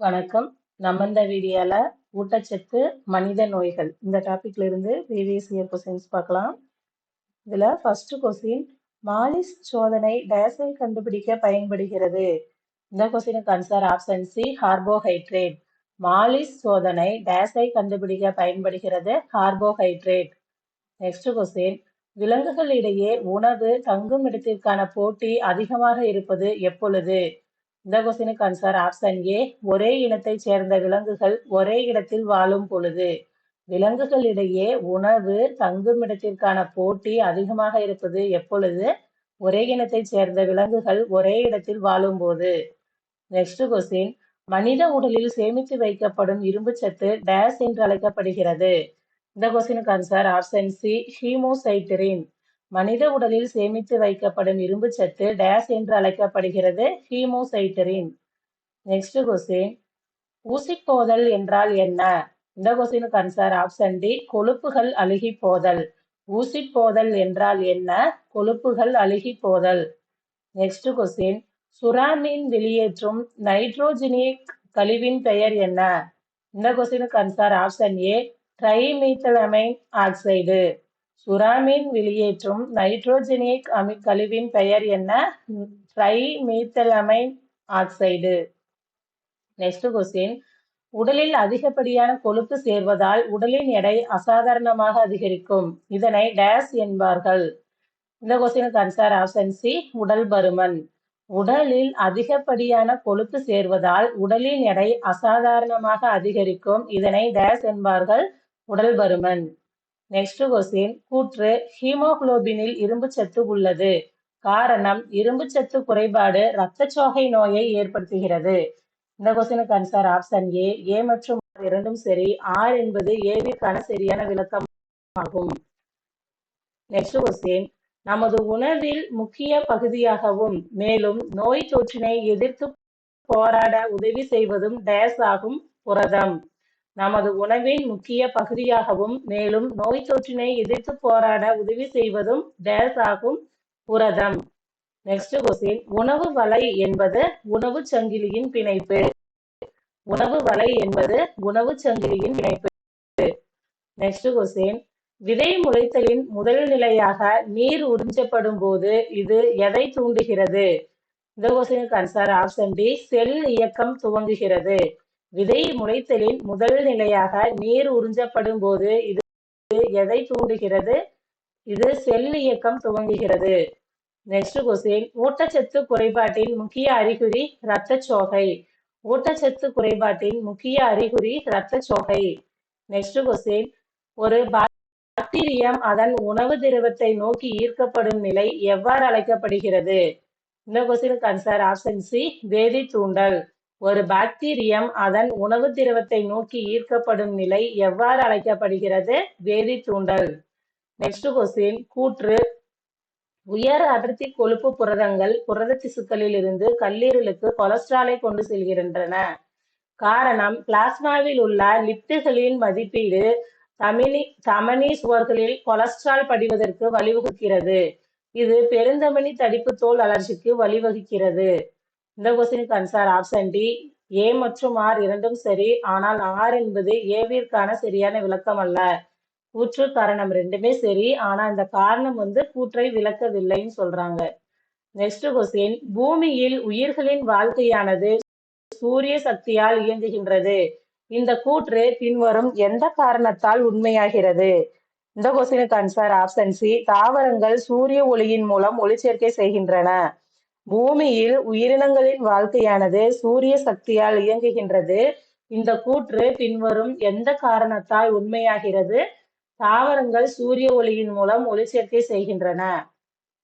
வணக்கம். நம்ம இந்த வீடியோல ஊட்டச்சத்து, மனித நோய்கள் இந்த டாபிக்ல இருந்து ப்ரீவியஸ் இயர் கொஸ்டின்ஸ் பார்க்கலாம். இதுல ஃபர்ஸ்ட் கொஸ்டின் மாலிஸ் சோதனை டயசை கண்டுபிடிக்க பயன்படுகிறது. இந்த கொஸ்டினுக்கு answer option C carbohydrate. Molisch சோதனை டயசை கண்டுபிடிக்க பயன்படுகிறது கார்போஹைட்ரேட். நெக்ஸ்ட் கொஸ்டின் விலங்குகளிடையே உணவு தங்கும் இடத்திற்கான போட்டி அதிகமாக இருப்பது எப்பொழுது? இந்த கொஸ்டினுக்கு ஆன்சர் ஆப்ஷன் ஏ ஒரே இனத்தை சேர்ந்த விலங்குகள் ஒரே இடத்தில் வாழும் பொழுது. விலங்குகளிடையே உணவு தங்கும் இடத்திற்கான போட்டி அதிகமாக இருப்பது எப்பொழுது? ஒரே இனத்தைச் சேர்ந்த விலங்குகள் ஒரே இடத்தில் வாழும்போது. நெக்ஸ்ட் கொஸ்டின் மனித உடலில் சேமித்து வைக்கப்படும் இரும்புச்சத்து டேஸ் என்று அழைக்கப்படுகிறது. இந்த கொஸ்டினுக்கு ஆன்சர் ஆப்ஷன் சி ஹீமோசைட்டிரின். மனித உடலில் சேமித்து வைக்கப்படும் இரும்புச்சத்து டேஸ் என்று அழைக்கப்படுகிறது ஹீமோசைட்டரின் நெக்ஸ்ட் கொஸ்டின் ஊசிப்போதல் என்றால் என்ன? இந்த கொஸ்டினுக்கு ஆன்சர் ஆப்ஷன் டி கொழுப்புகள் அழுகி போதல். ஊசிப்போதல் என்றால் என்ன? கொழுப்புகள் அழுகி போதல். நெக்ஸ்ட் கொஸ்டின் சுறாமீன் வெளியேற்றும் நைட்ரோஜினிக் கழிவின் பெயர் என்ன? இந்த கொஸ்டினுக்கு answer option A trimethylamine oxide. உராமின் வெளியேற்றும் நைட்ரோஜெனிக் அமி கழிவின் பெயர் என்ன? ட்ரைமீத்தலமைன் ஆக்சைடு. நெக்ஸ்ட் கொஸ்டின் உடலில் அதிகப்படியான கொழுப்பு சேர்வதால் உடலின் எடை அசாதாரணமாக அதிகரிக்கும். இதனை டேஸ் என்பார்கள். இந்த கொஸ்டினுக்கு ஆன்சர் ஆப்ஷன் சி உடல் பருமன். உடலில் அதிகப்படியான கொழுப்பு சேர்வதால் உடலின் எடை அசாதாரணமாக அதிகரிக்கும். இதனை டேஸ் என்பார்கள் உடல் பருமன். நெக்ஸ்ட் கொஸ்டின் கூற்று ஹீமோகுளோபினில் இரும்புச்சத்து உள்ளது. காரணம் இரும்புச்சத்து குறைபாடு ரத்தச்சோகை நோயை ஏற்படுத்துகிறது. இந்த கொஸ்டினுக்கு ஆன்சர் ஆப்ஷன் ஏ ஏ மற்றும் இரண்டும் சரி. ஆர் என்பது ஏவிற்கான சரியான விளக்கமாகும். நெக்ஸ்ட் கொஸ்டின் நமது உணவில் முக்கிய பகுதியாகவும் மேலும் நோய் தொற்றினை எதிர்த்து போராட உதவி செய்வதும் டேஸ் ஆகும் புரதம். நமது உணவின் முக்கிய பகுதியாகவும் மேலும் நோய் தொற்றினை எதிர்த்து போராட உதவி செய்வதும் டேஸ் ஆகும் புரதம். நெக்ஸ்ட் கொஸ்டின் உணவு வலை என்பது உணவு சங்கிலியின் பிணைப்பு. உணவு வலை என்பது உணவு சங்கிலியின் பிணைப்பு. நெக்ஸ்ட் கொஸ்டின் விதை முளைத்தலின் முதல் நிலையாக நீர் உறிஞ்சப்படும் போது இது எதை தூண்டுகிறது? இந்த கொஸ்டினுக்கு ஆன்சர் ஆப்ஷன் டி செல் இயக்கம் துவங்குகிறது. விதை முளைத்தலின் முதல் நிலையாக நீர் உறிஞ்சப்படும் போது இது எதை தூண்டுகிறது? இது செல் இயக்கம் துவங்குகிறது. நெக்ஸ்ட் கொஸ்டின் ஊட்டச்சத்து குறைபாட்டின் முக்கிய அறிகுறி இரத்தச்சோகை. ஊட்டச்சத்து குறைபாட்டின் முக்கிய அறிகுறி இரத்தச்சோகை. நெக்ஸ்ட் கொஸ்டின் ஒரு பாக்டீரியம் அதன் உணவு திரவத்தை நோக்கி ஈர்க்கப்படும் நிலை எவ்வாறு அழைக்கப்படுகிறது? இந்த கொஸ்டினுக்கு ஆன்சர் ஆப்ஷன் சி வேதி தூண்டல். ஒரு பாக்டீரியம் அதன் உணவு திரவத்தை நோக்கி ஈர்க்கப்படும் நிலை எவ்வாறு அழைக்கப்படுகிறது? வேதி தூண்டல். நெக்ஸ்ட் கொஸ்டின் கூற்று உயர் அடர்த்தி கொழுப்பு புரதங்கள் புரத திசுக்களில் இருந்து கல்லீரலுக்கு கொலஸ்ட்ராலை கொண்டு செல்கின்றன. காரணம் பிளாஸ்மாவில் உள்ள லிப்டுகளின் மதிப்பீடு தமினி தமனி சுவர்களில் கொலஸ்ட்ரால் படிவதற்கு வழிவகுக்கிறது. இது பெருந்தமனி தடிப்பு தோல் அழற்சிக்கு வழிவகுக்கிறது. இந்த கொஸ்டினுக்கு ஆன்சர் ஆப்ஷன் டி ஏ மற்றும் ஆர் இரண்டும் சரி. ஆனால் ஆர் என்பது ஏவிற்கான சரியான விளக்கம் அல்ல. கூற்று காரணம் ரெண்டுமே சரி. ஆனா இந்த காரணம் வந்து கூற்றை விளக்கவில்லைன்னு சொல்றாங்க. நெக்ஸ்ட் கொஸ்டின் பூமியில் உயிர்களின் வாழ்க்கையானது சூரிய சக்தியால் இயங்குகின்றது. இந்த கூற்று பின்வரும் எந்த காரணத்தால் உண்மையாகிறது? இந்த கொஸ்டினுக்கு ஆன்சர் ஆப்ஷன் சி தாவரங்கள் சூரிய ஒளியின் மூலம் ஒளிச்சேர்க்கை செய்கின்றன. பூமியில் உயிரினங்களின் வாழ்க்கையானது சூரிய சக்தியால் இயங்குகின்றது. இந்த கூற்று பின்வரும் எந்த காரணத்தால் உண்மையாகிறது? தாவரங்கள் சூரிய ஒளியின் மூலம் ஒளிச்சேர்க்கை செய்கின்றன.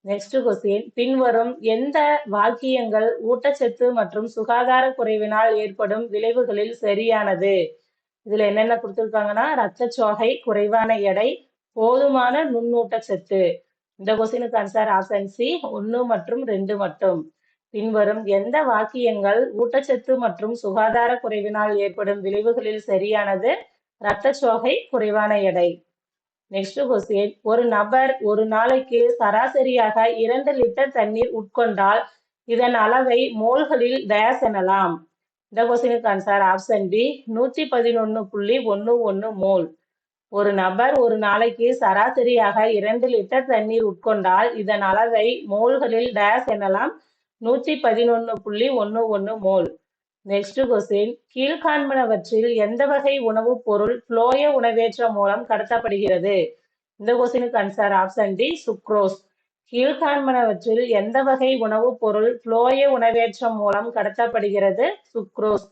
நெக்ஸ்ட் கொஸ்டின் பின்வரும் எந்த வாக்கியங்கள் ஊட்டச்சத்து மற்றும் சுகாதார குறைவினால் ஏற்படும் விளைவுகளில் சரியானது? இதுல என்னென்ன கொடுத்துருக்காங்கன்னா ரத்த சோகை குறைவான எடை, போதுமான நுண்ணூட்டச்சத்து. இந்த கொஸ்டினுக்கு ஆன்சர் ஆப்ஷன் சி ஒன்னு மற்றும் ரெண்டு மட்டும். பின்வரும் எந்த வாக்கியங்கள் ஊட்டச்சத்து மற்றும் சுகாதார குறைவினால் ஏற்படும் விளைவுகளில் சரியானது? இரத்தச்சோகை, குறைவான எடை. நெக்ஸ்ட் கொஸ்டின் ஒரு நபர் ஒரு நாளைக்கு சராசரியாக இரண்டு லிட்டர் தண்ணீர் உட்கொண்டால் இதன் அளவை மோல்களில் டேஸ் எனலாம். இந்த கொஸ்டினுக்கு ஆன்சர் ஆப்ஷன் பி நூத்தி பதினொன்னு புள்ளி ஒன்னு ஒன்னு மோல் ஒரு நபர் ஒரு நாளைக்கு சராசரியாக இரண்டு லிட்டர் தண்ணீர் உட்கொண்டால் இதன் அளவை மோல்களில் டேஸ் எனலாம். நூத்தி பதினொன்னு புள்ளி ஒன்று ஒன்னு மோல் நெக்ஸ்ட் கொஸ்டின். கீழ்காண்பனவற்றில் எந்த வகை உணவுப் பொருள் புளோய உணவேற்றம் மூலம் கடத்தப்படுகிறது? இந்த கொஸ்டினுக்கு ஆன்சர் ஆப்ஷன் டி சுக்ரோஸ் கீழ்காண்பனவற்றில் எந்த வகை உணவுப் பொருள் புளோய உணவேற்றம் மூலம் கடத்தப்படுகிறது? Sucrose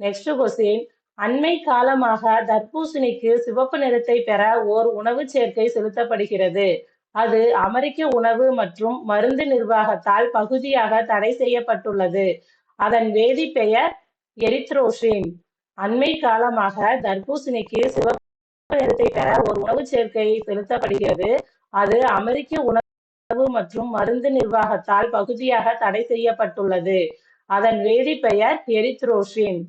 next question. அண்மை காலமாக தர்பூசணிக்கு சிவப்பு நிறத்தை பெற ஓர் உணவு சேர்க்கை செலுத்தப்படுகிறது. அது அமெரிக்க உணவு மற்றும் மருந்து நிர்வாகத்தால் பகுதியாக தடை செய்யப்பட்டுள்ளது. அதன் வேதிப்பெயர் எரித்ரோஷின் அண்மை காலமாக தர்பூசணிக்கு சிவப்பு நிறத்தை பெற ஒரு உணவு சேர்க்கை செலுத்தப்படுகிறது. அது அமெரிக்க உணவு மற்றும் மருந்து நிர்வாகத்தால் பகுதியாக தடை செய்யப்பட்டுள்ளது. அதன் வேதிப்பெயர் எரித்ரோஷின்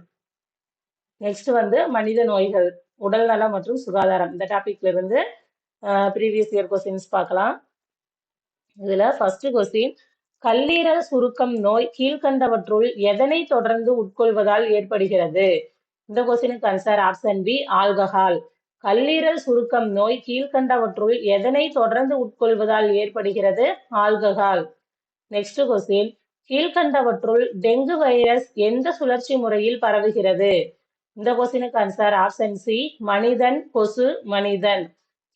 நெக்ஸ்ட் வந்து மனித நோய்கள் உடல்நலம் மற்றும் சுகாதாரம். இந்த டாபிக்ல இருந்து ப்ரீவியஸ் இயர் கொஸ்டின்ஸ் பார்க்கலாம். இதுல ஃபர்ஸ்ட் கொஸ்டின் கல்லீரல் சுருக்கம் நோய் கீழ்கண்டவற்றுள் எதனை தொடர்ந்து உட்கொள்வதால் ஏற்படுகிறது? இந்த கொஸ்டினுக்கு ஆன்சர் ஆப்ஷன் பி ஆல்கஹால் கல்லீரல் சுருக்கம் நோய் கீழ்கண்டவற்றுள் எதனை தொடர்ந்து உட்கொள்வதால் ஏற்படுகிறது? ஆல்கஹால் நெக்ஸ்ட் கொஸ்டின் கீழ்கண்டவற்றுள் டெங்கு வைரஸ் எந்த சுழற்சி முறையில் பரவுகிறது? இந்த கொஸ்டினுக்கு ஆன்சர் ஆப்ஷன் சி மனிதன் கொசு மனிதன்.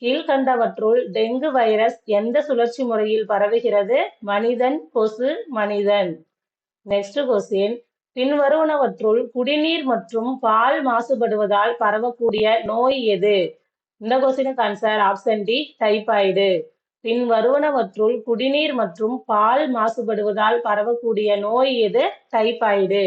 கீழ்கண்டவற்றுள் டெங்கு வைரஸ் எந்த சுழற்சி முறையில் பரவுகிறது? மனிதன் கொசு மனிதன். நெக்ஸ்ட் கொஸ்டின் பின்வருவனவற்றுள் குடிநீர் மற்றும் பால் மாசுபடுவதால் பரவக்கூடிய நோய் எது? இந்த கொஸ்டினுக்கு ஆன்சர் ஆப்ஷன் டி டைபாய்டு. பின்வருவனவற்றுள் குடிநீர் மற்றும் பால் மாசுபடுவதால் பரவக்கூடிய நோய் எது? டைபாய்டு.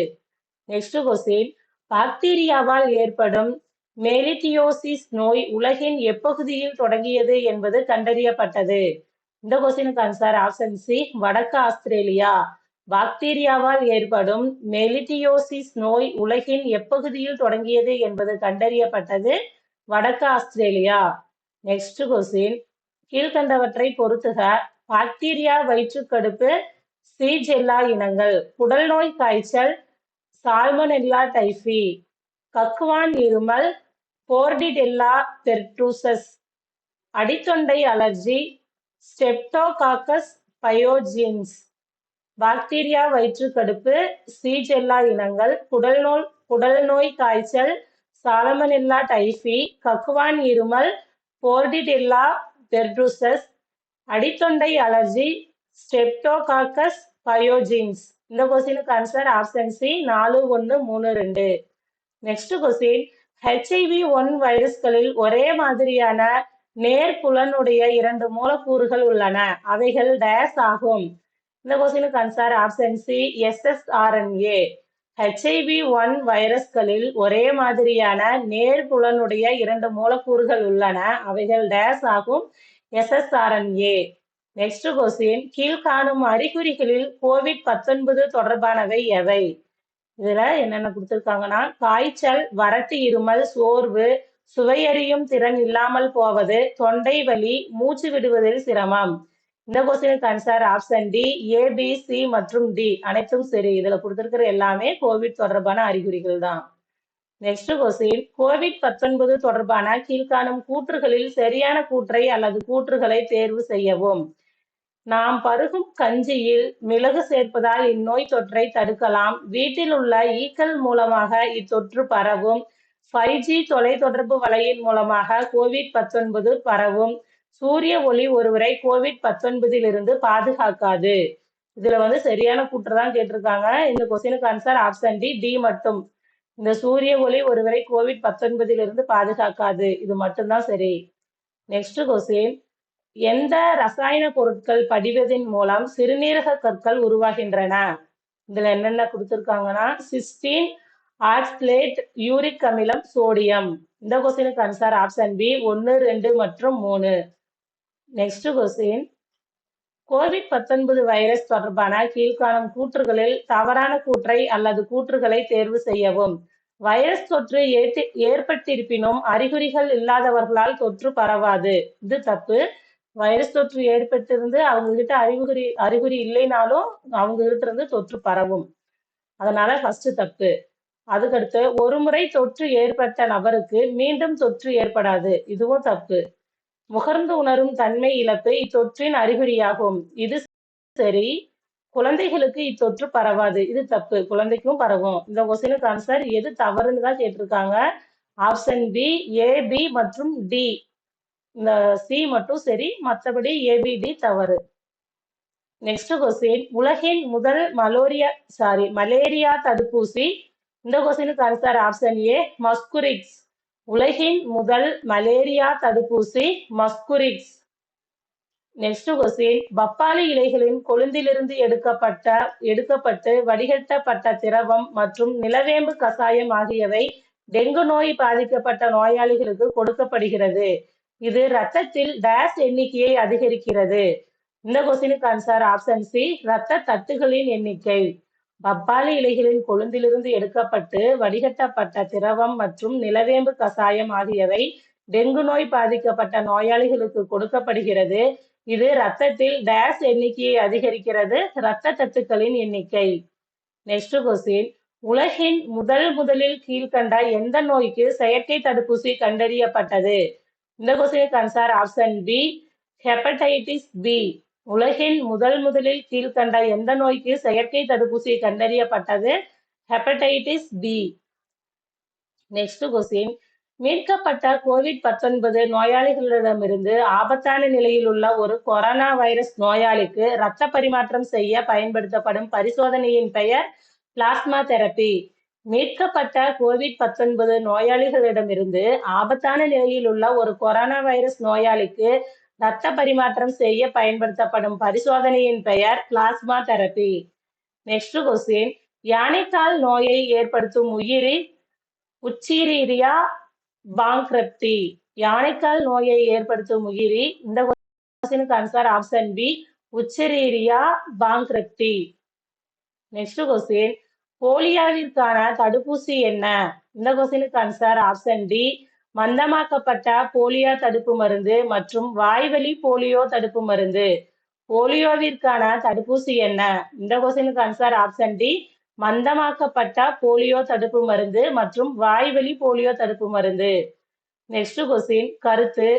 நெக்ஸ்ட் கொஸ்டின் பாக்டீரியாவால் ஏற்படும் மெரிட்டியோசிஸ் நோய் உலகின் எப்பகுதியில் தொடங்கியது என்பது கண்டறியப்பட்டது. இந்த கொஸ்டினுக்கு ஆன்சர் ஆப்ஷன் சி வடக்கு ஆஸ்திரேலியா. பாக்டீரியாவால் ஏற்படும் மெலிட்டியோசிஸ் நோய் உலகின் எப்பகுதியில் தொடங்கியது என்பது கண்டறியப்பட்டது வடக்கு ஆஸ்திரேலியா. நெக்ஸ்ட் கொஸ்டின் கீழ்கண்டவற்றை பொறுத்துக. பாக்டீரியா வயிற்றுக்கடுப்பு சீஜெல்லா இனங்கள். குடல் நோய் காய்ச்சல் சால்மனெல்லா டைஃபி. கக்குவான் இருமல் போர்டிடெல்லா பெர்டூசஸ். அடித்தொண்டை அலர்ஜி ஸ்டெப்டோகாக்கஸ் பயோஜின்ஸ். பாக்டீரியா வயிற்றுக்கடுப்பு சீஜெல்லா இனங்கள் குடல் நோய் குடல் நோய் காய்ச்சல் சாலமனெல்லா டைஃபி கக்குவான் இருமல் போர்டிடெல்லா பெர்டூசஸ். அடித்தொண்டை அலர்ஜி ஸ்டெப்டோகாக்கஸ் பயோஜின்ஸ். இந்த கொஸ்டினுக்கு ஆன்சர் ஆப்ஷன் சி நாலு ஒன்று மூணு ரெண்டு. நெக்ஸ்ட் கொஸ்டின் ஹெச்ஐவி ஒன் வைரஸ்களில் ஒரே மாதிரியான நேர்புலனுடைய இரண்டு மூலக்கூறுகள் உள்ளன. அவைகள் டேஸ் ஆகும். இந்த கொஸ்டினுக்கு answer option C S S R N A HIV one வைரஸ்களில் ஒரே மாதிரியான நேர்புலனுடைய இரண்டு மூலக்கூறுகள் உள்ளன. அவைகள் டேஸ் ஆகும். எஸ்எஸ்ஆர்என்ஏ நெக்ஸ்ட் கொஸ்டின் கீழ்காணும் அறிகுறிகளில் கோவிட் பத்தொன்பது தொடர்பானவை எவை? இதுல என்னென்ன கொடுத்துருக்காங்கன்னா காய்ச்சல் வறட்டு இருமல் சோர்வு சுவையறியும் திறன் இல்லாமல் போவது தொண்டை வலி மூச்சு விடுவதில் சிரமம். இந்த கொஸ்டினுக்கு answer option D A B C C மற்றும் டி அனைத்தும் சரி. இதுல கொடுத்திருக்கிற எல்லாமே கோவிட் தொடர்பான அறிகுறிகள் தான். நெக்ஸ்ட் கொஸ்டின் கோவிட் பத்தொன்பது தொடர்பான கீழ்காணும் கூற்றுகளில் சரியான கூற்றை அல்லது கூற்றுகளை தேர்வு செய்யவும். நாம் பருகும் கஞ்சியில் மிளகு சேர்ப்பதால் இந்நோய் தொற்றை தடுக்கலாம். வீட்டில் உள்ள ஈக்கள் மூலமாக இத்தொற்று பரவும். ஃபைவ் ஜி தொலைத்தொடர்பு வலையின் மூலமாக கோவிட் பத்தொன்பது பரவும். சூரிய ஒளி ஒருவரை கோவிட் பத்தொன்பதில் இருந்து பாதுகாக்காது. இதுல வந்து சரியான கூற்று தான் கேட்டிருக்காங்க. இந்த கொஸ்டினுக்கு ஆன்சர் ஆப்ஷன் டி டி மட்டும். இந்த சூரிய ஒளி ஒருவரை கோவிட் பத்தொன்பதில் இருந்து பாதுகாக்காது. இது மட்டும்தான் சரி. நெக்ஸ்ட் கொஸ்டின் எந்த ரசாயன பொருட்கள் படிவதன் மூலம் சிறுநீரக கற்கள் உருவாகின்றன? இதுல என்னென்ன கொடுத்துருக்காங்கன்னா சிஸ்டீன் ஆக்ஸ்லேட் யூரிக் அமிலம் சோடியம் இந்த கொஸ்டினுக்கு ஆன்சர் ஆப்ஷன் பி ஒன்னு ரெண்டு மற்றும் மூணு. நெக்ஸ்ட் கொஸ்டின் கோவிட் பத்தொன்பது வைரஸ் தொடர்பான கீழ்காணும் கூற்றுகளில் தவறான கூற்றை அல்லது கூற்றுகளை தேர்வு செய்யவும். வைரஸ் தொற்று ஏற்று- ஏற்பட்டிருப்பினும் அறிகுறிகள் இல்லாதவர்களால் தொற்று பரவாது. இது தப்பு. வைரஸ் தொற்று ஏற்பட்டிருந்து அவங்க கிட்ட அறிகுறி அறிகுறி இல்லைனாலும் அவங்க கிட்ட இருந்து தொற்று பரவும். அதனால ஃபர்ஸ்ட் தப்பு. அதுக்கடுத்து ஒரு முறை தொற்று ஏற்பட்ட நபருக்கு மீண்டும் தொற்று ஏற்படாது. இதுவும் தப்பு. முகர்ந்து உணரும் தன்மை இழப்பு இத்தொற்றின் அறிகுறியாகும். இது சரி. குழந்தைகளுக்கு இத்தொற்று பரவாது. இது தப்பு. குழந்தைக்கும் பரவும். இந்த கொஸ்டினுக்கு ஆன்சர் எது தவறுன்னு தான் கேட்டிருக்காங்க. ஆப்ஷன் பி ஏ பி மற்றும் டி இந்த சி மட்டும் சரி மற்றபடி ஏபிடி தவறு. நெக்ஸ்ட் கொஸ்டின் உலகின் முதல் மலோரியா சாரி மலேரியா தடுப்பூசி. இந்த கொஸ்டினுக்கு ஆன்சர் ஆப்ஷன் ஏ மஸ்குரிக்ஸ் உலகின் முதல் மலேரியா தடுப்பூசி மஸ்குரிக்ஸ் நெக்ஸ்ட் கொஸ்டின் பப்பாளி இலைகளின் கொழுந்திலிருந்து எடுக்கப்பட்ட எடுக்கப்பட்டு வடிகட்டப்பட்ட திரவம் மற்றும் நிலவேம்பு கசாயம் ஆகியவை டெங்கு நோய் பாதிக்கப்பட்ட நோயாளிகளுக்கு கொடுக்கப்படுகிறது. இது ரத்தத்தில் டேஸ் எண்ணிக்கையை அதிகரிக்கிறது. இந்த கொஸ்டினுக்கு ஆன்சர் ஆப்ஷன் சி ரத்த தட்டுகளின் எண்ணிக்கை. பப்பாளி இலைகளின் கொழுந்திலிருந்து எடுக்கப்பட்டு வடிகட்டப்பட்ட திரவம் மற்றும் நிலவேம்பு கசாயம் ஆகியவை டெங்கு நோய் பாதிக்கப்பட்ட நோயாளிகளுக்கு கொடுக்கப்படுகிறது. இது ரத்தத்தில் டேஸ் எண்ணிக்கையை அதிகரிக்கிறது இரத்த தட்டுக்களின் எண்ணிக்கை. நெக்ஸ்ட் கொஸ்டின் உலகின் முதல் முதலில் கீழ்கண்ட எந்த நோய்க்கு செயற்கை தடுப்பூசி கண்டறியப்பட்டது? இந்த கொஸ்டினுக்கு answer option B hepatitis B உலகின் முதல் முதலில் கீழ்கண்ட எந்த நோய்க்கு செயற்கை தடுப்பூசி கண்டறியப்பட்டது? ஹெப்படைட்டிஸ் பி நெக்ஸ்ட் கொஸ்டின் மீட்கப்பட்ட கோவிட் பத்தொன்பது நோயாளிகளிடமிருந்து ஆபத்தான நிலையில் உள்ள ஒரு கொரோனா வைரஸ் நோயாளிக்கு இரத்த பரிமாற்றம் செய்ய பயன்படுத்தப்படும் பரிசோதனையின் பெயர் பிளாஸ்மா தெரப்பி மீட்கப்பட்ட கோவிட் பத்தொன்பது நோயாளிகளிடமிருந்து ஆபத்தான நிலையில் உள்ள ஒரு கொரோனா வைரஸ் நோயாளிக்கு இரத்த பரிமாற்றம் செய்ய பயன்படுத்தப்படும் பரிசோதனையின் பெயர் பிளாஸ்மா தெரப்பி. நெக்ஸ்ட் கொஸ்டின் யானைக்கால் நோயை ஏற்படுத்தும் உயிரி உச்சிரீரியா பாங்க்ரப்தி யானைக்கால் நோயை ஏற்படுத்தும் உயிரி இந்த கொஸ்டினுக்கு answer option B உச்சரீரியா பாங்க்ரப்தி next question போலியோவிற்கான தடுப்பூசி என்ன? இந்த கொஸ்டினுக்கு ஆன்சர் ஆப்ஷன் டி மந்தமாக்கப்பட்ட போலியோ தடுப்பு மருந்து மற்றும் வாய்வழி போலியோ தடுப்பு மருந்து. போலியோவிற்கான தடுப்பூசி என்ன? இந்த கொஸ்டினுக்கு ஆன்சர் ஆப்ஷன் டி மந்தமாக்கப்பட்ட போலியோ தடுப்பு மருந்து மற்றும் வாய்வழி போலியோ தடுப்பு மருந்து. நெக்ஸ்ட் கொஸ்டின் கருத்து.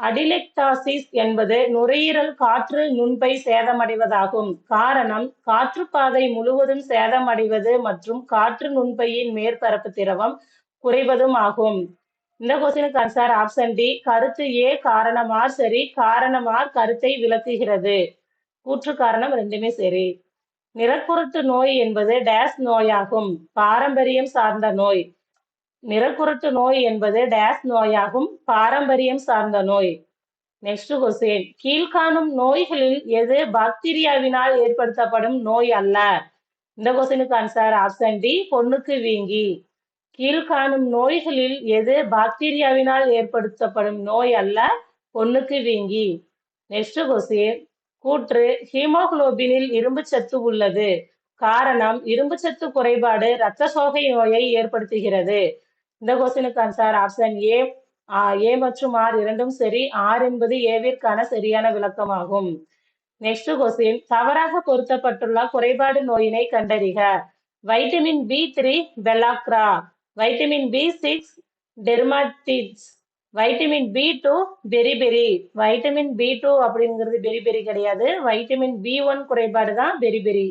அடிலெக்டாசிஸ் என்பது நுரையீரல் காற்று நுண்பை சேதமடைவதாகும். காரணம் காற்றுப்பாதை முழுவதும் சேதமடைவது மற்றும் காற்று நுண்பையின் மேற்பரப்பு திரவம் குறைவதும் ஆகும். இந்த கொஸ்டினுக்கு ஆன்சர் ஆப்ஷன் டி கருத்து ஏ காரணமார் சரி காரணமார் கருத்தை விளக்குகிறது. கூற்று காரணம் ரெண்டுமே சரி. நிறக்குருட்டு நோய் என்பது டேஸ் நோயாகும். பாரம்பரியம் சார்ந்த நோய். நிறக்குருட்டு நோய் என்பது டேஸ் நோயாகும் பாரம்பரியம் சார்ந்த நோய். Next question. கீழ்காணும் நோய்களில் எது பாக்டீரியாவினால் ஏற்படுத்தப்படும் நோய் அல்ல? இந்த கொஸ்டினுக்கு ஆன்சர் ஆப்ஷன் டி பொண்ணுக்கு வீங்கி. கீழ்காணும் நோய்களில் எது பாக்டீரியாவினால் ஏற்படுத்தப்படும் நோய் அல்ல? பொண்ணுக்கு வீங்கி. Next question. கூற்று ஹீமோகுளோபினில் இரும்பு சத்து உள்ளது. காரணம் இரும்பு சத்து குறைபாடு இரத்த சோகை நோயை ஏற்படுத்துகிறது. இந்த கொஸ்டினுக்கு ஆன்சர் ஆப்ஷன் ஏ ஏ மற்றும் ஆர் இரண்டும் சரி. ஆர் என்பது ஏவிற்கான சரியான விளக்கமாகும். நெக்ஸ்ட் கொஸ்டின் தவறாக பொருத்தப்பட்டுள்ள குறைபாடு நோயினை கண்டறிக. Vitamin B three pellagra vitamin B six dermatitis vitamin B two beriberi vitamin B two அப்படிங்கிறது பெரிபெரி கிடையாது. வைட்டமின் பி ஒன் குறைபாடு தான் பெரிபெரி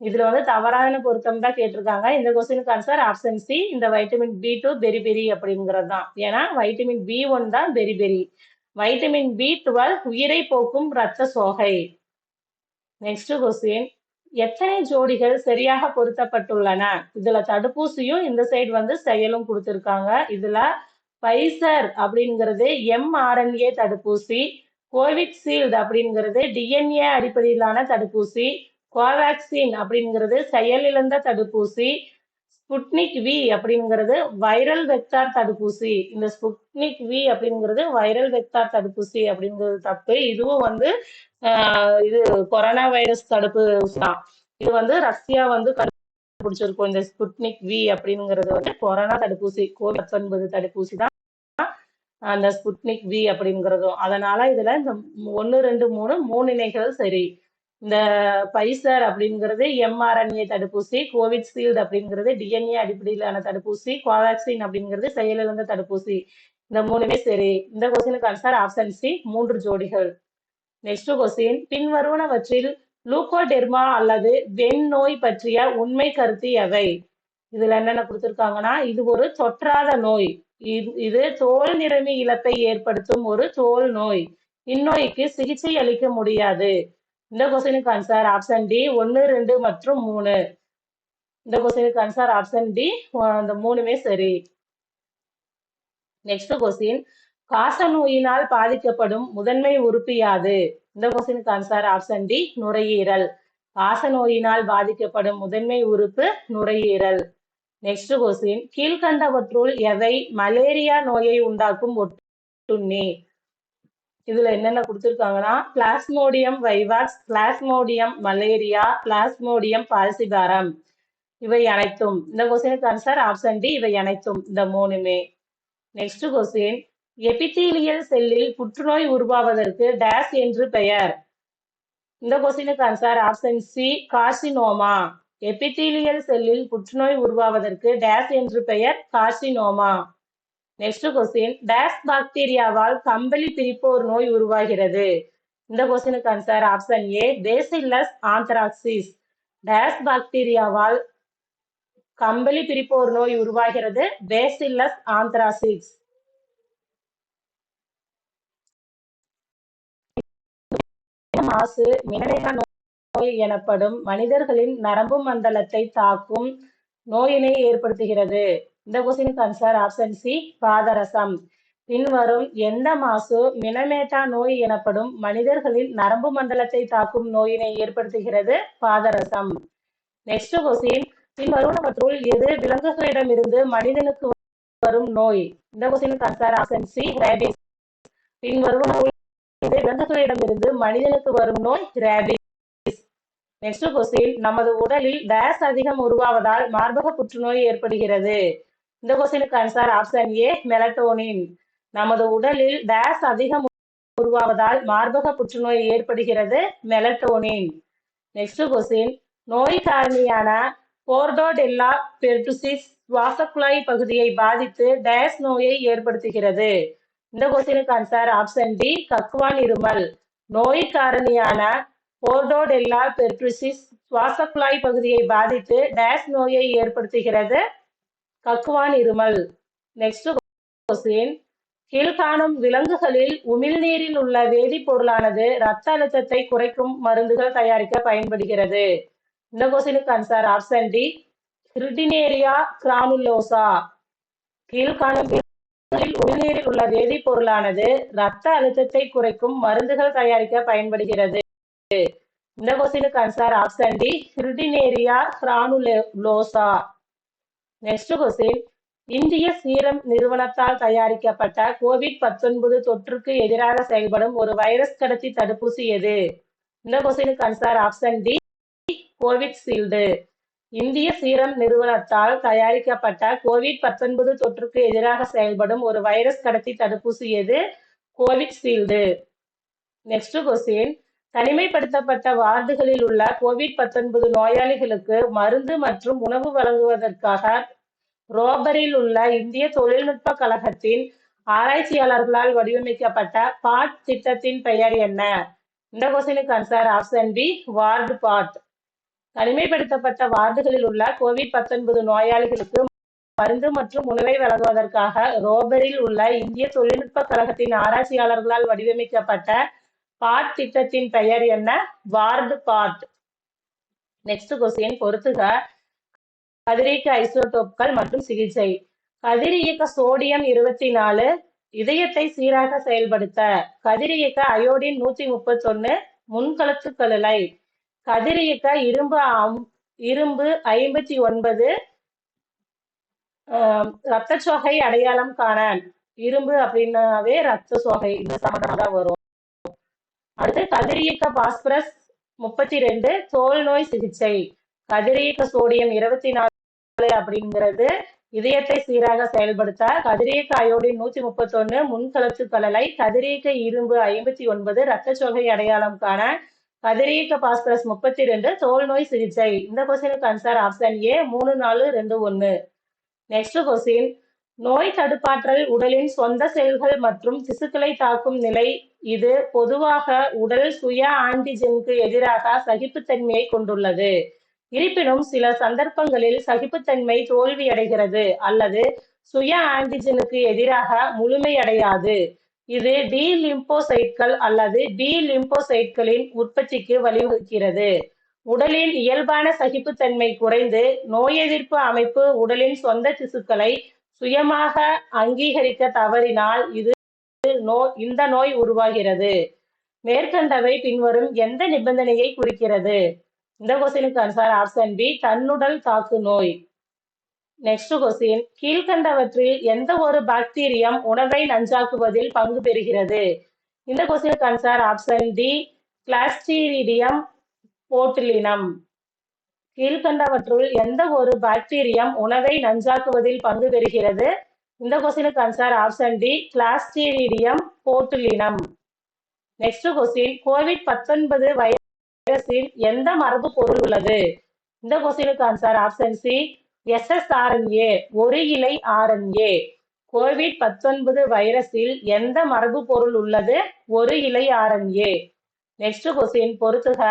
இதுல வந்து தவறான பொருத்தம் தான் கேட்டிருக்காங்க. இந்த கொஸ்டினுக்கு ஆன்சர் ஆப்ஷன் சி இந்த வைட்டமின் பி டூ பெரிபெரி அப்படிங்கிறது தான் ஏன்னா வைட்டமின் பி ஒன் தான் பெரிபெரி வைட்டமின் பி டுவெல் உயிரை போக்கும் இரத்த சோகை. நெக்ஸ்ட் கொஸ்டின் எத்தனை ஜோடிகள் சரியாக பொருத்தப்பட்டுள்ளன? இதுல தடுப்பூசியும் இந்த சைடு வந்து செயலும் கொடுத்திருக்காங்க. இதுல பைசர் அப்படிங்கிறது எம்ஆர்என்ஏ தடுப்பூசி கோவிட்ஷீல்டு அப்படிங்கிறது டிஎன்ஏ அடிப்படையிலான தடுப்பூசி கோவேக்சின் அப்படிங்கிறது செயலிழந்த தடுப்பூசி ஸ்புட்னிக் வி அப்படிங்கிறது வைரல் வெக்டார் தடுப்பூசி. இந்த ஸ்புட்னிக் வி அப்படிங்கிறது வைரல் வெக்டார் தடுப்பூசி அப்படிங்கிறது தப்பு. இதுவும் வந்து இது கொரோனா வைரஸ் தடுப்பூசி தான். இது வந்து ரஷ்யா வந்து கண்டுபிடிச்சிருக்கும். இந்த ஸ்புட்னிக் வி அப்படிங்கிறது வந்து கொரோனா தடுப்பூசி கோவிட் பத்தொன்பது தடுப்பூசி தான். அந்த ஸ்புட்னிக் வி அப்படிங்கிறதும். அதனால இதுல இந்த ஒன்னு ரெண்டு மூணு மூணு இணைகள் சரி. இந்த பைசர் அப்படிங்கிறது எம்ஆர்என்ஏ தடுப்பூசி கோவிட்ஷீல்டு அப்படிங்கிறது டிஎன்ஏ அடிப்படையிலான தடுப்பூசி கோவேக்சின் அப்படிங்கிறது செயலிழந்த தடுப்பூசி. இந்த மூணுமே சரி. இந்த கொஸ்டினுக்கு ஆன்சர் ஆப்ஷன் சி மூன்று ஜோடிகள். நெக்ஸ்ட் கொஸ்டின் பின்வருவனவற்றில் லூகோடெர்மா அல்லது வெண் நோய் பற்றிய உண்மை கருத்து எவை? இதுல என்னென்ன கொடுத்துருக்காங்கன்னா இது ஒரு தொற்றாத நோய். இது- இது தோல் நிறமி இழப்பை ஏற்படுத்தும் ஒரு தோல் நோய். இந்நோய்க்கு சிகிச்சை அளிக்க முடியாது. இந்த கொஸ்டினுக்கு ஆன்சர் ஆப்ஷன் டி ஒன்னு ரெண்டு மற்றும் மூணு. இந்த கொஸ்டினுக்கு ஆன்சர் ஆப்ஷன் டி அந்த மூணுமே சரி. நெக்ஸ்ட் கொஸ்டின் காச நோயினால் பாதிக்கப்படும் முதன்மை உறுப்பு யாது? இந்த கொஸ்டினுக்கு ஆன்சர் ஆப்ஷன் டி நுரையீரல். காச நோயினால் பாதிக்கப்படும் முதன்மை உறுப்பு நுரையீரல். நெக்ஸ்ட் கொஸ்டின் கீழ்கண்டவற்றுள் எவை மலேரியா நோயை உண்டாக்கும் ஒட்டுண்ணி? இதுல என்னென்ன கொடுத்துருக்காங்கன்னா plasmodium vivax plasmodium malariae plasmodium falciparum இவை அனைத்தும். இந்த கொஸ்டினுக்கு ஆன்சர் ஆப்ஷன் டி இவை அனைத்தும். இந்த மூணுமே. நெக்ஸ்ட் கொஸ்டின் எபித்தீலியல் செல்லில் புற்றுநோய் உருவாவதற்கு டேஸ் என்று பெயர். இந்த கொஸ்டினுக்கு answer option C carcinoma epithelial செல்லில் புற்றுநோய் உருவாவதற்கு டேஸ் என்று பெயர் கார்சினோமா நெக்ஸ்ட் கொஸ்டின் டேஸ் பாக்டீரியாவால் கம்பளி பிரிப்போர் நோய் உருவாகிறது. இந்த கொஸ்டினுக்கு answer option A bacillus anthracis days பாக்டீரியாவால் கம்பளி பிரிப்போர் நோய் உருவாகிறது. பேசில்லஸ் ஆந்த்ராசிஸ் மாசு மினரேகா நோய் எனப்படும் மனிதர்களின் நரம்பு மண்டலத்தை தாக்கும் நோயினை ஏற்படுத்துகிறது. இந்த கொஸ்டினுக்கு ஆன்சர் ஆப்ஷன் சி பாதரசம். பின்வரும் எந்த மாசு மினமேட்டா நோய் எனப்படும் மனிதர்களின் நரம்பு மண்டலத்தை தாக்கும் நோயினை ஏற்படுத்துகிறது? பாதரசம். நெக்ஸ்ட் கொஸ்டின் பின்வருவனவற்றுள் எது விலங்குகளிடமிருந்து மனிதனுக்கு வரும் நோய்? இந்த கொஸ்டினுக்கு ஆன்சர் ஆப்ஷன் சி ரேபிஸ் பின்வருவனவுள் விலங்குகளிடமிருந்து மனிதனுக்கு வரும் நோய்? ரேபிஸ் நெக்ஸ்ட் கொஸ்டின் நமது உடலில் டேஸ் அதிகம் உருவாவதால் மார்பக புற்றுநோய் ஏற்படுகிறது. இந்த கொஸ்டினுக்கு ஆன்சர் ஆப்ஷன் ஏ மெலட்டோனின் நமது உடலில் டேஸ் அதிகம் உருவாவதால் மார்பக புற்றுநோய் ஏற்படுகிறது மெலட்டோனின் நெக்ஸ்ட் கொஸ்டின் நோய் காரணியான போர்டோடெல்லா பெர்டுசிஸ் சுவாசக்குழாய் பகுதியை பாதித்து டேஸ் நோயை ஏற்படுத்துகிறது. இந்த கொஸ்டினுக்கு ஆன்சர் ஆப்ஷன் டி கக்குவான் இருமல். நோய் காரணியான போர்டோடெல்லா பெர்டுசிஸ் சுவாசக்குழாய் பகுதியை பாதித்து டயஸ் நோயை ஏற்படுத்துகிறது கக்குவான் இருமல். நெக்ஸ்ட் கொஸ்டின் கீழ்காணும் விலங்குகளில் உமிழ்நீரில் உள்ள வேதிப்பொருளானது ரத்த அழுத்தத்தை குறைக்கும் மருந்துகள் தயாரிக்க பயன்படுகிறது. இந்த கொஸ்டினுக்கு ஆன்சர் ஆப்ஷன் டி கிரிடினேரியா கிரானுலோசா கீழ்காணும் உமிழ்நீரில் உள்ள வேதிப்பொருளானது ரத்த அழுத்தத்தை குறைக்கும் மருந்துகள் தயாரிக்க பயன்படுகிறது. இந்த கொஸ்டினுக்கு ஆன்சர் ஆப்ஷன் டி கிரிடினேரியா கிரானுலோசா நெக்ஸ்ட் கொஸ்டின் இந்திய சீரம் நிறுவனத்தால் தயாரிக்கப்பட்ட கோவிட் பத்தொன்பது தொற்றுக்கு எதிராக செயல்படும் ஒரு வைரஸ் கடத்தி தடுப்பூசி எது? இந்த கொஸ்டினுக்கு ஆன்சர் ஆப்ஷன் டி கோவிட்ஷீல்டு இந்திய சீரம் நிறுவனத்தால் தயாரிக்கப்பட்ட கோவிட் பத்தொன்பது தொற்றுக்கு எதிராக செயல்படும் ஒரு வைரஸ் கடத்தி தடுப்பூசி எது? கோவிட்ஷீல்டு நெக்ஸ்ட் கொஸ்டின் தனிமைப்படுத்தப்பட்ட வார்டுகளில் உள்ள கோவிட் பத்தொன்பது நோயாளிகளுக்கு மருந்து மற்றும் உணவு வழங்குவதற்காக ரோபரில் உள்ள இந்திய தொழில்நுட்ப கழகத்தின் ஆராய்ச்சியாளர்களால் வடிவமைக்கப்பட்ட பாட் திட்டத்தின் பெயர் என்ன? இந்த கொஸ்டினுக்கு answer option B ward bot. தனிமைப்படுத்தப்பட்ட வார்டுகளில் உள்ள கோவிட் பத்தொன்பது நோயாளிகளுக்கு மருந்து மற்றும் உணவை வழங்குவதற்காக ரோபரில் உள்ள இந்திய தொழில்நுட்ப கழகத்தின் ஆராய்ச்சியாளர்களால் வடிவமைக்கப்பட்ட பாட் திட்டத்தின் பெயர் என்ன? வார்டு பாட். நெக்ஸ்ட் கொஸ்டின் பொறுத்துக. கதிரியக்க ஐசோடோப்கள் மற்றும் சிகிச்சை. கதிரியக்க சோடியம் இருபத்தி நாலு இதயத்தை சீராக செயல்படுத்த. கதிரியக்க அயோடின் நூத்தி முப்பத்தொன்னு முன்கலத்து கழுலை கதிரியக்க இரும்பு இரும்பு ஐம்பத்தி ஒன்பது ரத்த சோகை அடையாளம் காண. இரும்பு அப்படின்னாவே ரத்த சோகை இந்த சம்பந்தமாக தான் வரும். அடுத்து கதிரியக்க பாஸ்பரஸ் முப்பத்தி ரெண்டு தோல் நோய் சிகிச்சை. கதிரியக்க சோடியம் இருபத்தி நாலு அப்படிங்கிறது இதயத்தை சீராக செயல்படுத்த கதிரியக்க அயோடின் நூத்தி முப்பத்தொன்னு முன்கலச்சு கலலை கதிரியக்க இரும்பு ஐம்பத்தி ஒன்பது ரத்த சோகை அடையாளம் காண கதிரியக்க பாஸ்பரஸ் முப்பத்தி ரெண்டு தோல் நோய் சிகிச்சை. இந்த கொஸ்டினுக்கு ஆன்சர் ஆப்ஷன் ஏ மூணு நாலு ரெண்டு ஒன்று நெக்ஸ்ட் கொஸ்டின் நோய் தடுப்பாற்றல் உடலின் சொந்த செல்கள் மற்றும் திசுக்களை தாக்கும் நிலை இது பொதுவாக உடல் சுய ஆன்டிஜெனுக்கு எதிராக சகிப்புத்தன்மையை கொண்டுள்ளது. இருப்பினும் சில சந்தர்ப்பங்களில் சகிப்புத்தன்மை தோல்வியடைகிறது அல்லது சுய ஆன்டிஜனுக்கு எதிராக முழுமையடையாது. இது டி லிம்போசைட்கள் அல்லது பி லிம்போசைட்களின் உற்பத்திக்கு வழிவகுக்கிறது. உடலின் இயல்பான சகிப்புத்தன்மை குறைந்து நோய் எதிர்ப்பு அமைப்பு உடலின் சொந்த திசுக்களை சுயமாக அங்கீகரிக்க தவறினால் இது நோ இந்த நோய் உருவாகிறது. மேற்கண்டவை பின்வரும் எந்த நிபந்தனையை குறிக்கிறது? இந்த கொஸ்டினுக்கு ஆன்சர் ஆப்ஷன் பி தன்னுடல் தாக்கு நோய். நெக்ஸ்ட் கொஸ்டின் கீழ்கண்டவற்றில் எந்த ஒரு பாக்டீரியம் உணவை நஞ்சாக்குவதில் பங்கு பெறுகிறது? இந்த கொஸ்டினுக்கு answer option D clostridium botulinum கீழ்கண்டவற்றுள் எந்த ஒரு பாக்டீரியம் உணவை நஞ்சாக்குவதில் பங்கு பெறுகிறது? இந்த கொஸ்டினுக்கு answer option D clostridium botulinum next question COVID பத்தொன்பது வைரஸில் எந்த மரபு பொருள் உள்ளது? இந்த கொஸ்டினுக்கு ஆன்சர் ஆப்ஷன் சி எஸ்எஸ்ஆர்என்ஏ ஒரு இலை ஆர்என்ஏ கோவிட் பத்தொன்பது வைரஸில் எந்த மரபு பொருள் உள்ளது? ஒரு இலை ஆர்என்ஏ நெக்ஸ்ட் கொஸ்டின் பொறுத்துக.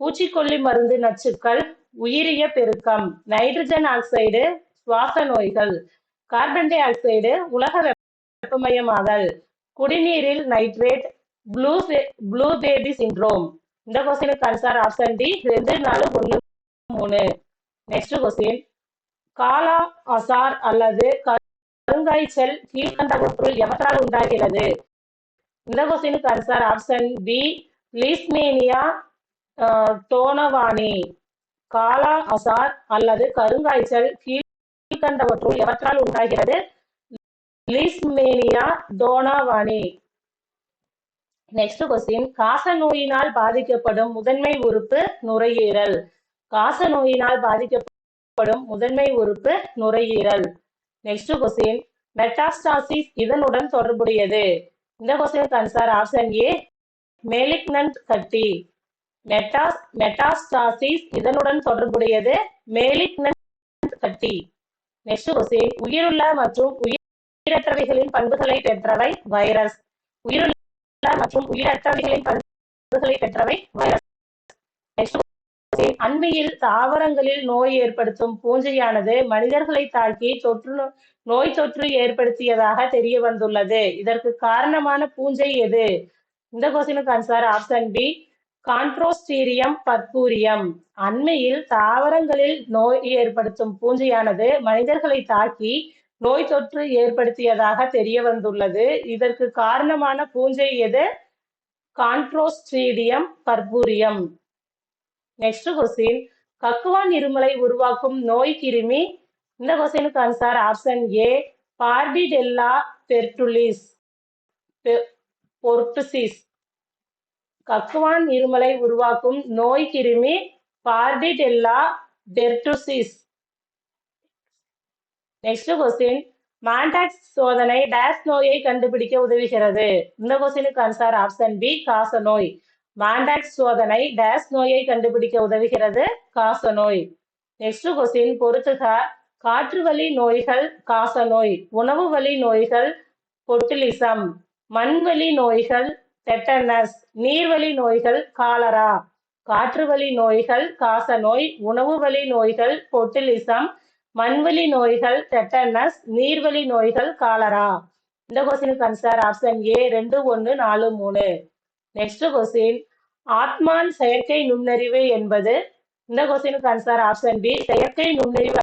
பூச்சிக்கொல்லி மருந்து நச்சுக்கள் உயிரிய பெருக்கம் நைட்ரஜன் ஆக்சைடு சுவாச நோய்கள் கார்பன் டை ஆக்சைடு உலக வெப்பமயமாதல் குடிநீரில் nitrate blue blue baby syndrome இந்த கொஸ்டினுக்கு ஆன்சர் ஆப்ஷன் டி ரெண்டு நாலு ஒன்று மூணு. நெக்ஸ்ட் கொஸ்டின் காலா அசார் அல்லது கருங்காய்ச்சல் கீழ்கண்டவற்றுள் எவற்றால் உண்டாகிறது? இந்த கொஸ்டினுக்கு answer option B leishmania donovani. Kala azar அல்லது கருங்காய்ச்சல் கீழ்கண்டவற்றுள் எவற்றால் உண்டாகிறது? லீஸ்மேனியா தோனாவாணி. நெக்ஸ்ட் கொஸ்டின் காச நோயினால் பாதிக்கப்படும் முதன்மை உறுப்பு நுரையீரல். காச நோயினால் பாதிக்கப்படும் முதன்மை உறுப்பு நுரையீரல். நெக்ஸ்ட் கொஸ்டின் மெட்டாஸ்டாசிஸ் இதனுடன் தொடர்புடையது. இந்த question answer option A malignant கட்டி. மெட்டாஸ் மெட்டாஸ்டாசிஸ் இதனுடன் தொடர்புடையது மேலிக்னன்ட் கட்டி. நெக்ஸ்ட் கொஸ்டின் உயிருள்ள மற்றும் உயிரற்றவைகளின் பண்புகளை பெற்றவை வைரஸ். உயிருள்ள மற்றும் உயிரற்றவைகளின் பண்புகளை பெற்றவை. வைரஸ். அண்மையில் தாவரங்களில் நோய் ஏற்படுத்தும் பூஞ்சையானது மனிதர்களை தாக்கி தொற்று நோய் தொற்று ஏற்படுத்தியதாக தெரிய வந்துள்ளது. இதற்கு காரணமான பூஞ்சை எது? இந்த கொஸ்டினுக்கு answer option B chondrostereum purpureum அண்மையில் தாவரங்களில் நோய் ஏற்படுத்தும் பூஞ்சையானது மனிதர்களை தாக்கி நோய் தொற்று ஏற்படுத்தியதாக தெரிய வந்துள்ளது. இதற்கு காரணமான பூஞ்சை எது? கான்ட்ரோஸ்ட்ரீடியம் பர்பூரியம் நெக்ஸ்ட் கொஸ்டின் கக்குவான் இருமலை உருவாக்கும் நோய் கிருமி? இந்த கொஸ்டினுக்கு ஆன்சர் ஆப்ஷன் ஏ பார்டிடெல்லா பெர்டுலிஸ் பொர்டுசிஸ் கக்குவான் இருமலை உருவாக்கும் நோய் கிருமி? பார்டிடெல்லா டெர்டுசிஸ் நெக்ஸ்ட் கொஸ்டின் மாண்டாக்ஸ் சோதனை டேஸ் நோயை கண்டுபிடிக்க உதவுகிறது. இந்த கொஸ்டினுக்கு ஆன்சர் ஆப்ஷன் பி காச நோய். மாண்டாக்ஸ் சோதனை டேஸ் நோயை கண்டுபிடிக்க உதவுகிறது காச நோய். நெக்ஸ்ட் கொஸ்டின் பொறுத்துக. காற்று வழி நோய்கள் காச நோய். உணவு வழி நோய்கள் பொட்டிலிசம். மண்வழி நோய்கள் டெட்டனஸ் நீர்வழி நோய்கள் காலரா காற்று வழி நோய்கள் காச நோய். உணவு வழி நோய்கள் பொட்டிலிசம். மண்வெளி நோய்கள் டெட்டனஸ் நீர்வழி நோய்கள் காலரா இந்த கொஸ்டினுக்கு ஆன்சர் ஆப்ஷன் ஏ ரெண்டு ஒன்று நாலு மூணு. நெக்ஸ்ட் கொஸ்டின் ஆத்மான் செயற்கை நுண்ணறிவு என்பது இந்த கொஸ்டினுக்கு ஆன்சர் ஆப்ஷன் பி செயற்கை நுண்ணறிவு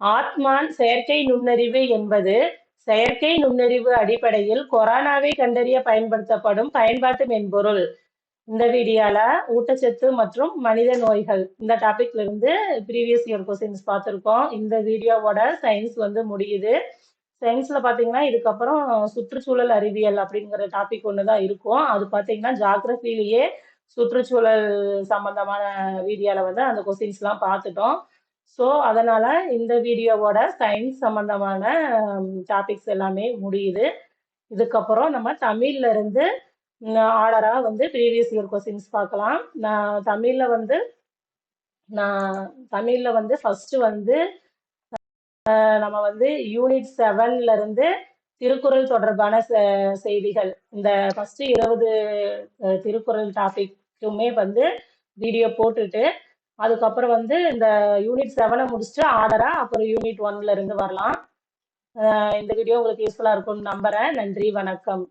ஆத்மான் செயற்கை நுண்ணறிவு என்பது செயற்கை நுண்ணறிவு அடிப்படையில் கொரோனாவை கண்டறிய பயன்படுத்தப்படும் பயன்பாட்டு மென்பொருள். இந்த வீடியோல ஊட்டச்சத்து மற்றும் மனித நோய்கள் இந்த டாபிக்ல இருந்து ப்ரீவியஸ் இயர் கொஸ்டின்ஸ் பார்த்துருக்கோம். இந்த வீடியோவோட சயின்ஸ் வந்து முடியுது. சயின்ஸ்ல பாத்தீங்கன்னா இதுக்கப்புறம் சுற்றுச்சூழல் அறிவியல் அப்படிங்கிற டாபிக் ஒன்று தான் இருக்கும். அது பாத்தீங்கன்னா ஜாகிரபிலேயே சுற்றுச்சூழல் சம்பந்தமான வீடியோல வந்து அந்த கொஸ்டின்ஸ்லாம் பார்த்துட்டோம். ஸோ அதனால இந்த வீடியோவோட சயின்ஸ் சம்பந்தமான டாபிக்ஸ் எல்லாமே முடியுது. இதுக்கப்புறம் நம்ம தமிழ்ல இருந்து ஆர்டரா வந்து ப்ரீவியஸ் இயர் கொஸ்டின்ஸ் பார்க்கலாம். நான் தமிழ்ல வந்து நான் தமிழ்ல வந்து ஃபர்ஸ்ட் வந்து நம்ம வந்து யூனிட் செவன்ல இருந்து திருக்குறள் தொடர்பான செ- செய்திகள். இந்த ஃபர்ஸ்ட் இருபது திருக்குறள் டாபிக்குமே வந்து வீடியோ போட்டுட்டு அதுக்கப்புறம் வந்து இந்த யூனிட் செவனை முடிச்சுட்டு ஆர்டரா அப்புறம் யூனிட் ஒன்ல இருந்து வரலாம். இந்த வீடியோ உங்களுக்கு யூஸ்ஃபுல்லா இருக்கும்னு நம்புறேன். நன்றி வணக்கம்.